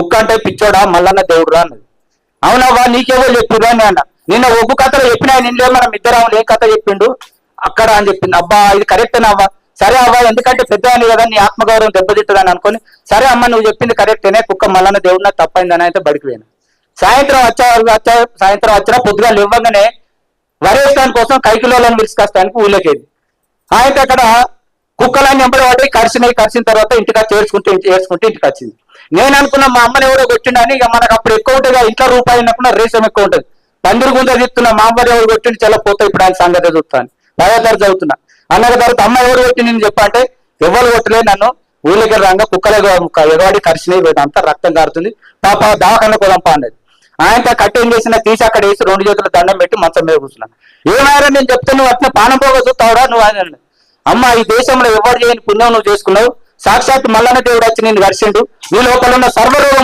కుక్క అంటే పిచ్చోడా మల్లన్న దేవుడురా అన్నది. అవునవ్వా నీకేవో చెప్పిరా అని అన్న. నిన్న ఒగ్గు కథలో చెప్పినా నిన్నే మనం ఇద్దరం ఏ కథ చెప్పిండు? అక్కడ అని చెప్పింది. అబ్బా ఇది కరెక్టేనా సరే అవ్వ ఎందుకంటే పెద్ద అని కదా నీ ఆత్మగౌరవం దెబ్బతిట్టదని అనుకుని సరే అమ్మ నువ్వు చెప్పింది కరెక్టేనే కుక్క మల్లన్న దేవుడు నాకు తప్పైందని అయితే బడికి పోయాను. సాయంత్రం వచ్చా వచ్చా సాయంత్రం వచ్చినా పొద్దుగా ఇవ్వగానే వరేస్తాని కోసం కైకిలోలను విరుచుకొస్తానికి ఊళ్ళోకి వెళ్ళి అయితే అక్కడ కుక్కలన్నీ ఎంబడి పడి కరిసినాయి కరిసిన తర్వాత ఇంటికా చేర్చుకుంటూ ఇంటి ఇంటికి వచ్చింది. నేను అనుకున్న మా అమ్మని ఎవరో కొట్టిండని ఇక మనకు అప్పుడు ఎక్కువ ఉంటుంది ఇంట్లో రూపాయి ఉన్నప్పుడు రేసం ఎక్కువ ఉంటుంది. పందిరి గుంజ తీస్తున్న మా అమ్మని ఎవరు కొట్టిండి చాలా పోతే ఇప్పుడు ఆయన సంగతి చూస్తాను పదో చదువుతున్నా. అన్న తర్వాత అమ్మ ఎవరు కొట్టి నేను చెప్పంటే ఎవరు కొట్టలేదు నన్ను ఊళ్ళకి రంగ కుక్కలే ఎగవాడి కరిసినాయి అంతా రక్తం కారుతుంది పాప దావకన్న కొలంప అన్నది. ఆయనతో కట్టేం చేసిన తీసి అక్కడ వేసి రెండు చేతులు దండం పెట్టి మంచం మీద కూర్చున్నాను ఏమైనా నేను చెప్తే నువ్వు అట్లా పానం పోగ చూస్తావురా నువ్వు ఆయన అమ్మ ఈ దేశంలో ఎవరు చేయని పుణ్యం నువ్వు చేసుకున్నావు? సాక్షాత్ మల్లన్న దేవుడు వచ్చి నేను వర్షిండు నీ లోపల ఉన్న సర్వరోగం